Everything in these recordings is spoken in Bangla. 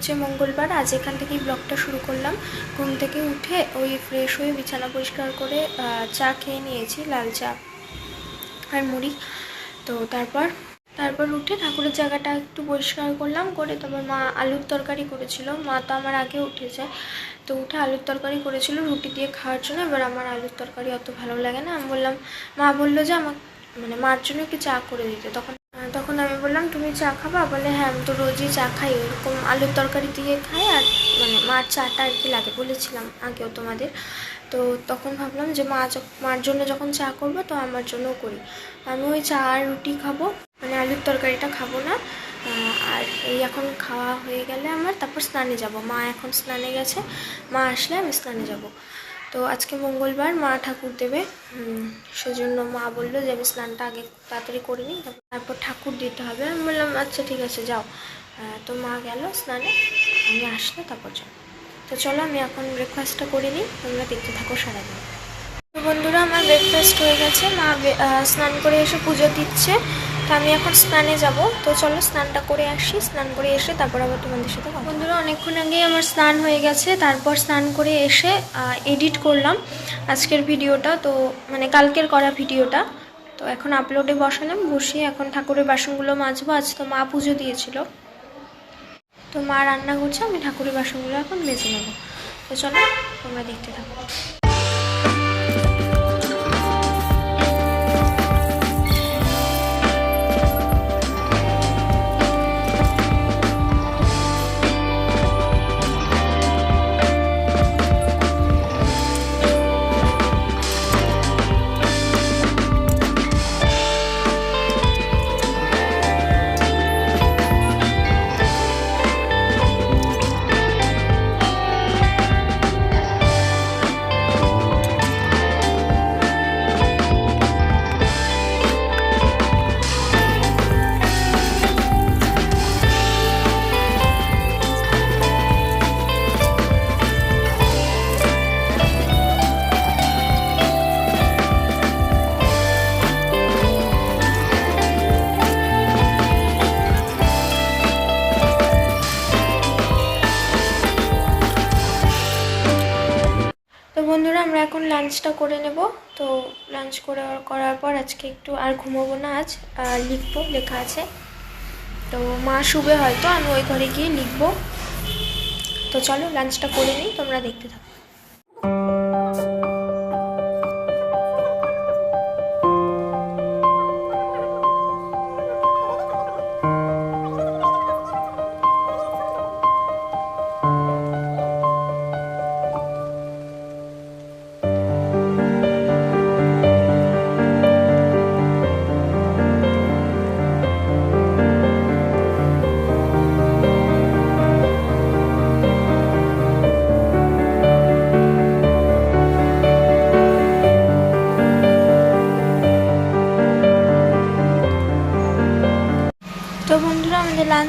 হচ্ছে মঙ্গলবার। আজ এখান থেকেই ব্লগটা শুরু করলাম। ঘুম থেকে উঠে ওই ফ্রেশ হয়ে বিছানা পরিষ্কার করে চা খেয়ে নিয়েছি, লাল চা আর মুড়ি। তো তারপর তারপর উঠে ঠাকুরের জায়গাটা একটু পরিষ্কার করলাম, করে তারপর মা আলুর তরকারি করেছিল। মা তো আমার আগে উঠেছে। তো উঠে আলুর তরকারি করেছিল, রুটি দিয়ে খাওয়ার জন্য। এবার আমার আলুর তরকারি অত ভালো লাগে না। আমি বললাম, মা বলল যে আমার মানে মার জন্য একটু চা করে দিতে। তখন তখন আমি বললাম, তুমি চা খাবা? বলে হ্যাঁ আমি তো রোজই চা খাই। ওরকম আলুর তরকারি দিয়ে খাই আর মানে মার চাটা আর কি লাগে বলেছিলাম আগেও তোমাদের। তো তখন ভাবলাম যে মা মার জন্য যখন চা করব তো আমার জন্যও করি। আমি ওই চা আর রুটি খাব মানে আলুর তরকারিটা খাব না। আর এই এখন খাওয়া হয়ে গেলে আমার, তারপর স্নানে যাব। মা এখন স্নানে গেছে, মা আসলে আমি স্নানে যাব। তো আজকে মঙ্গলবার মা ঠাকুর দেবে। সেজন্য মা বলল যে আমি স্নানটা আগে তাড়াতাড়ি করে নিই, তারপর- তারপর ঠাকুর দিতে হবে। আমি বললাম আচ্ছা ঠিক আছে, যাও। তো মা গেল স্নানে। আমি আসলে তারপর যাও তো চলো, আমি এখন ব্রেকফাস্টটা করে নিই। তোমরা দেখতে থাকো সারাদিন। তো বন্ধুরা, আমার ব্রেকফাস্ট হয়ে গেছে। মা স্নান করে এসে পুজো দিচ্ছে। তো আমি এখন স্নানে যাব। তো চলো স্নানটা করে আসি। স্নান করে এসে তারপর আবার তোমাদের সাথে বন্ধুরা, অনেকক্ষণ আগেই আমার স্নান হয়ে গেছে। তারপর স্নান করে এসে এডিট করলাম আজকের ভিডিওটা। তো মানে কালকের করা ভিডিওটা। তো এখন আপলোডে বসালাম। বসিয়ে এখন ঠাকুরের বাসনগুলো মাজবো। আজ তো মা পুজো দিয়েছিল। তো মা রান্না করছে। আমি ঠাকুরের বাসনগুলো এখন মেজে নেব। তো চলো তোমরা দেখতে থাকো। এখন লাঞ্চটা করে নেব। তো লাঞ্চ করে করার পর আজকে একটু আর ঘুমোবো না আজ লিখব, লেখা আছে। তো মা শুবে হয়তো, আমি ওই ঘরে গিয়ে লিখব। তো চলো লাঞ্চটা করে নিই, তোমরা দেখতে থাকো।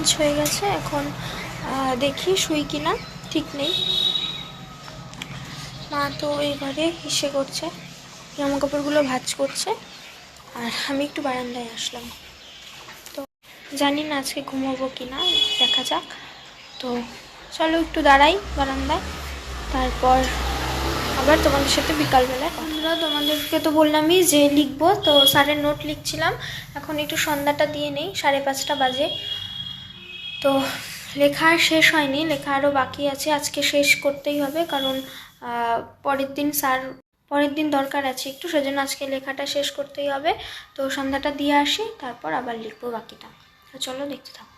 লাঞ্চ হয়ে গেছে, এখন দেখি শুই কিনা, ঠিক নেই। মা তো এই ঘরে হিসে করছে জামা কাপড়গুলো ভাজ করছে, আর আমি একটু বারান্দায় আসলাম। তো জানি না আজকে ঘুমাবো কি না দেখা যাক। তো চলো একটু দাঁড়াই বারান্দায়, তারপর আবার তোমাদের সাথে বিকালবেলায় বন্ধুরা, তোমাদেরকে তো বললামই যে লিখব, তো স্যারের নোট লিখছিলাম, এখন একটু সন্ধ্যাটা দিয়ে নেই, সাড়ে পাঁচটা বাজে। তো লেখা শেষ হয়নি, লেখা আরও বাকি আছে, আজকে শেষ করতেই হবে কারণ পরের দিন স্যার, পরের দিন দরকার আছে একটু, সেজন্য আজকে লেখাটা শেষ করতেই হবে। তো সন্ধ্যাটা দিয়ে আসি, তারপর আবার লিখব বাকিটা। তো চলো দেখতে থাকো।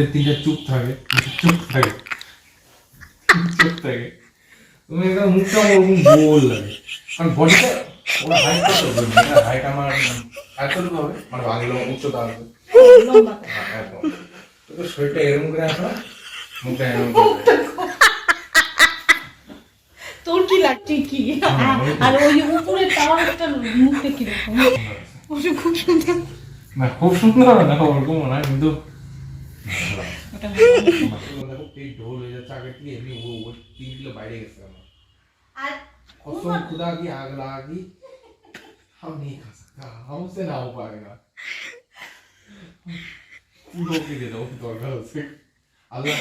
মধ্যে তিনটা চুপ থাকে। চুপ থাকে। চুপ থাকে। তুমি একদম মুখটা ওরকম গোল লাগে। কারণ বডিটা ওর হাইট কত হাইট আমার এতটুকু হবে। মানে বাংলা উচ্চতা। হ্যাঁ। তো তোর শরীরটা এরকম করে আসো মুখটা এরকম তোর কি লাগছে কি? আর ওই উপরে টাওয়ার একটা মুখটা কীরকম? ওটা খুব সুন্দর। না খুব সুন্দর হবে না ওরকম হয় কিন্তু ওটা দেখো পেট ঢোল হয়ে যাচ্ছে আগে থেকে এমনি ও ও তিন কিলো বাইরে গেছে আমার আর कसम खुदा की आग लगी हम नहीं खा सकता हमसे ना हो पाएगा পুরো ওকে দিয়ে দাও দরকার আছে আল্লাহ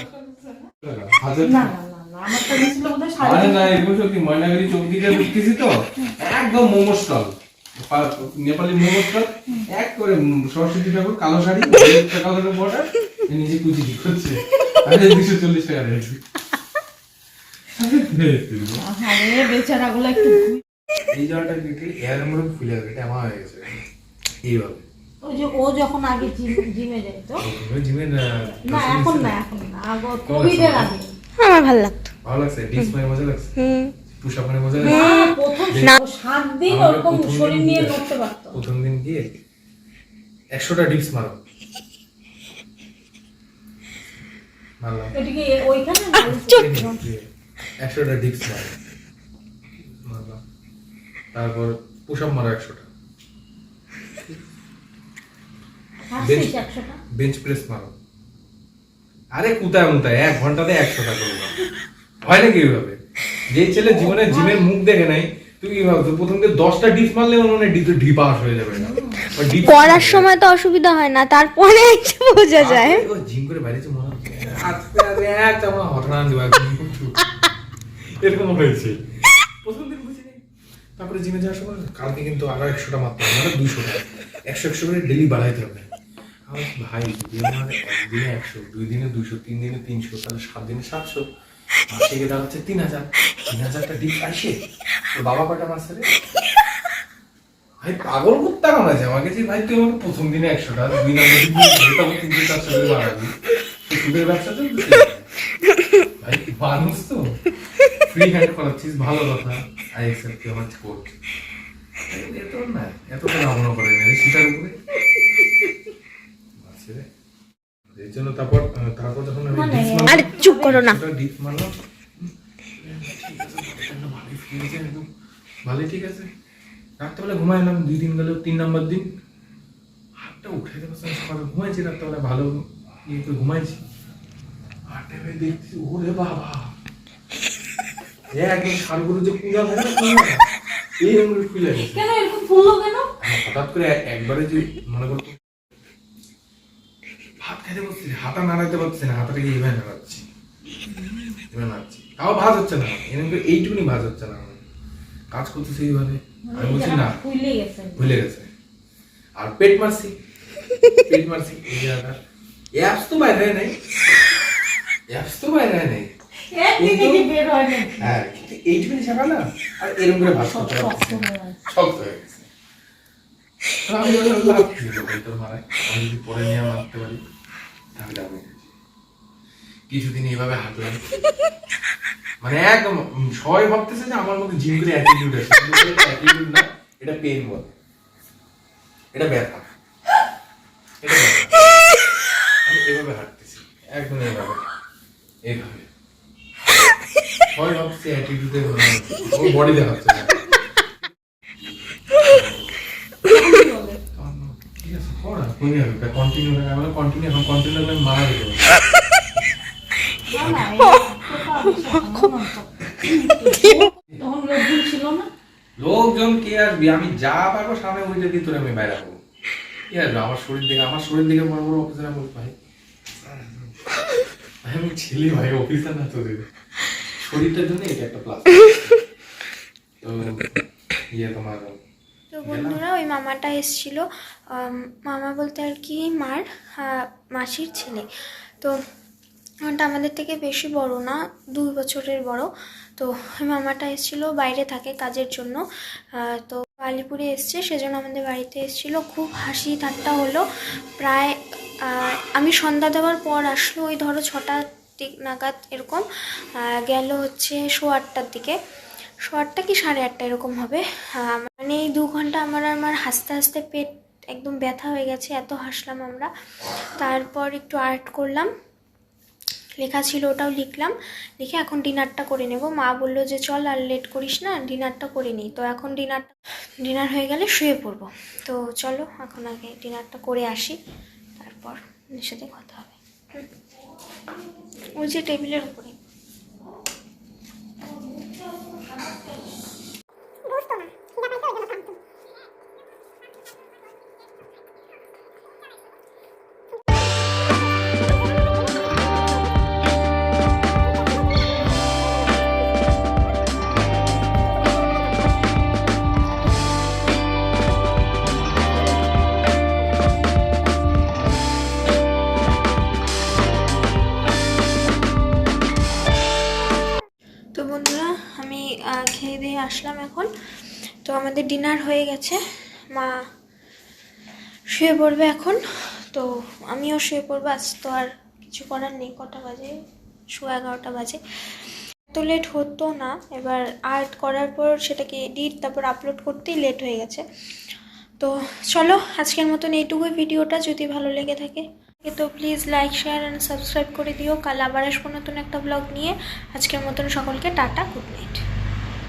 হাজার না না না না আমার তো দিয়েছিল বোধহয় সাড়ে আরে না এরকম সত্যি ময়নাগাড়ি চৌক দিকে ঢুকতেছি তো একদম momo stall Nepali momo stall এক করে উম সরস্বতী ঠাকুর কালো শাড়ি কালো বর্ডার নিজে কুচি ঠিক করছে। আরে দুশো চল্লিশ টাকা দিয়েছি আরে বেচারাগুলো একটু এই জলটা দেখলে এয়ার মধ্যে ফুলে যাবে এটা আমার হয়ে গেছে। এইভাবে। ওই যে ও যখন আগে জিমে যেত জিমে না এখন না এখন না। আগে কোভিডের আগে। আমার ভালো লাগতো। ভালো লাগছে? ডিস্ক মারে মজা লাগছে? হুম। মজা লাগছে? প্রথম সাত দিন ওরকম শরীর নিয়ে লড়তে পারতো। প্রথম দিন গিয়ে একশোটা ডিপস মারো। মারলাম এদিকে ওইখানে একশোটা ডিপস মারলাম তারপর পুশ আপ একশোটা। বেঞ্চ প্রেস মারো। আরে কোথায় এক ঘন্টাতে একশোটা করব হয় নাকি এইভাবে? যে ছেলে জীবনে জিমের মুখ দেখে নাই তুই কি ভাবছ প্রথম দিকে দশটা ডিপ মারলে মনে ডিপ ঢিপাস হয়ে যাবে না। পড়ার সময় তো অসুবিধা হয় না তারপরে বোঝা যায়। জিম করে হচ্ছে আজকে প্রথম দিন তারপরে জিমে যাওয়ার সময় কালকে কিন্তু আরও একশোটা হবে মানে একশো একশো করে ডেলি বাড়াইতে হবে। আমার ভাই একদিনে একশো, দুই দিনে দুশো তিন দিনে তিনশো, তাহলে সাত দিনে সাতশো। গিয়ে দাঁড়াচ্ছে তিন হাজার। তিন হাজারটা ডিপ আসে বাবা কটা মাসে ভাই, পাগল করতে আছে আমাকে যে, ভাই, তুই আমাকে প্রথম দিনে একশো টাকা দুই তিনশো চারশো করে সুদের ব্যবসা তো ভাই মানুষ তো। ফ্রি হ্যান্ড করাচ্ছিস ভালো কথা। I accept your much coat এত না এত তো নামনা করে না সেটার উপরে। আছে। রে। এর জন্য তারপর তারপর যখন আমি মানে- আরে চুপ করো না। ডিপ মারলাম। ভালোই ঠিক আছে। রাত্রেবেলা ঘুমাইলাম দুই দিন গেল তিন নম্বর দিন। হাতটা উঠে দেবো সকালে ঘুমাইছি রাত্রেবেলা ভালো ইয়ে করে ঘুমাইছি। দেখছি ওরে বাবা। একদম সারগুলো যে হয় না এই গেছে। কেন এরকম ফুললো কেন? হঠাৎ করে একবারে যে মনে করতো ভাত খাইতে হাতা নাড়াতে পারছি না এভাবে নাড়াচ্ছি? তাও ভাজ হচ্ছে না এরকম এইটুকুনি ভাজ হচ্ছে না কাজ করতেছি এইভাবে। আমি বলছি না ফুলে গেছে। ভুলে গেছে। আর পেট মারছি পেট মারছি এই জায়গাটা অ্যাপস তো বাইরে নাই। অ্যাপস তো বাইরে নাই। হয় না। কিন্তু এইটুকুনি ছাড়া না? আর এরকম করে ভাজ করতে পারছি শক্ত গেছে। আমি লাভ কি তোর মারায়? আমি যদি পরে নিয়ে মারতে পারি তাহলে আমি কিছুদিন এইভাবে হাঁটলাম। মানে একদম সবাই ভাবতেছে যে আমার মধ্যে জিম করে অ্যাটিটিউড আছে। এটা অ্যাটিটিউড না এটা পেন বল। এটা ব্যথা। এটা ব্যথা। আমি এভাবে হাঁটতেছি। একদম এইভাবে এইভাবে সবাই ভাবছে অ্যাটিটিউডে ওর বডি দেখাচ্ছে কন্টিনিউ কন্টিনিউ এখন কন্টিনিউ মারা যেতে লোকজন কে আসবি আমি যা পারব সামনে ওইটা দিয়ে তোরে আমি বাইরে হব কি আসবে আমার শরীর থেকে আমার শরীর থেকে বড় বড় অফিসার ভাই ভাই, আমি ছেলে ভাই অফিসার না তোদের। শরীরটার জন্য এটা একটা প্লাস তো ইয়ে তোমার তো বন্ধুরা ওই মামাটা এসেছিল। মামা বলতে আর কি মার মাসির ছেলে। তো ওটা আমাদের থেকে বেশি বড় না দুই বছরের বড়। তো ওই মামাটা এসেছিল বাইরে থাকে কাজের জন্য। তো আলিপুরে এসছে সেজন্য আমাদের বাড়িতে এসেছিল। খুব হাসি ঠাট্টা হলো। প্রায় আর আমি সন্ধ্যা দেওয়ার পর আসলো ওই ধরো ছটার দিক নাগাদ এরকম। গেল হচ্ছে শো আটটার দিকে। শো আটটা কি সাড়ে আটটা এরকম হবে? মানে এই দু ঘণ্টা আমার আর আমার হাসতে হাসতে পেট একদম ব্যথা হয়ে গেছে, এত হাসলাম আমরা। তারপর একটু আর্ট করলাম। লেখা ছিল ওটাও লিখলাম। লিখে এখন ডিনারটা করে নেব। মা বলল যে, চল আর লেট করিস না, ডিনারটা করে নিই। তো এখন ডিনারটা, ডিনার হয়ে গেলে শুয়ে পড়ব। তো চলো এখন আগে ডিনারটা করে আসি। তারপর ওর সাথে কথা হবে। ওই যে টেবিলের উপরে। তো আমাদের ডিনার হয়ে গেছে। মা শুয়ে পড়বে এখন। তো আমিও শুয়ে পড়ব। আজ তো আর কিছু করার নেই। কটা বাজে? শো এগারোটা বাজে। এত লেট হতো না। এবার আর্ট করার পর সেটাকে এডিট তারপর আপলোড করতেই লেট হয়ে গেছে। তো চলো, আজকের মতন এইটুকুই ভিডিওটা। যদি ভালো লেগে থাকে, তো please like share and subscribe করে দিও। কাল আবার আসব নতুন একটা ব্লগ নিয়ে। আজকের মতন সকলকে টাটা গুড নাইট